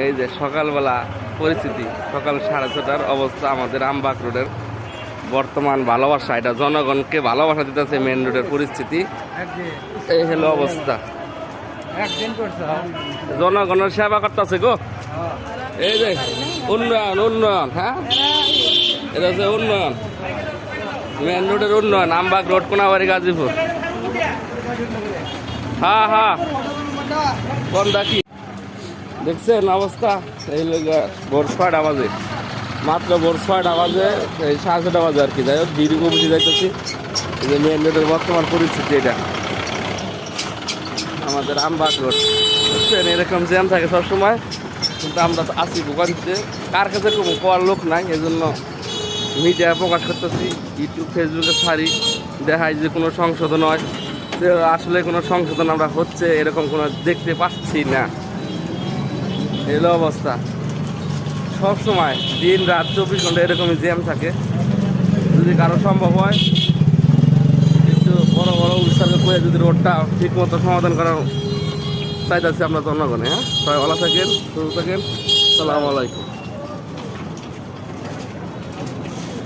এই যে সকালবেলা পরিস্থিতি, সকাল সাড়ে ছটার অবস্থা আমাদের আমবাগ রোডের। বর্তমান ভালোবাসা, এটা জনগণকে ভালোবাসা দিতেছে মেন রোডের পরিস্থিতি। এই হলো অবস্থা। জনগণের সেবা করতেছে গো। এই যে উন্নয়ন উন্নয়ন হ্যাঁ? এটা হচ্ছে উন্নয়ন। মেন রোডের উন্নয়ন, আমবাগ রোড, কোনাবাড়ি, গাজীপুর। হ্যাঁ হ্যাঁ কোন দেখি দেখছেন অবস্থা? এই ভোর ছয়টা বাজে মাত্র ছয়টা বাজে এই সাড়ে ছটা বাজে আর কি। যাই হোক ভিডিও কমিটি যাইতেছি। যে মেন রোডের বর্তমান পরিস্থিতি এটা। আমাদের আমবাগ রোড বুঝছেন এরকম জ্যাম থাকে সবসময়। কিন্তু আমরা তো আছি ভোগান্তিতে। কার কাছে কোয়ার লোক নাই এই জন্য মিডিয়া প্রকাশ করতেছি। ইউটিউব ফেসবুকে ছাড়ি। দেখায় যে কোনো সংশোধন হয়। আসলে কোনো সংশোধন আমরা হচ্ছে এরকম কোনো দেখতে পাচ্ছি না। এলো অবস্থা। সব সময়, দিন, রাত, চব্বিশ ঘণ্টা এরকমই জ্যাম থাকে। যদি কারও সম্ভব হয়, একটু বড় বড় উৎসর্গ করে যদি রোডটা ঠিক মতো সমাধান করার চাইতেছি আমরা জনগণে হ্যাঁ? সবাই ভালো থাকেন, সুস্থ থাকেন। সালাম আলাইকুম।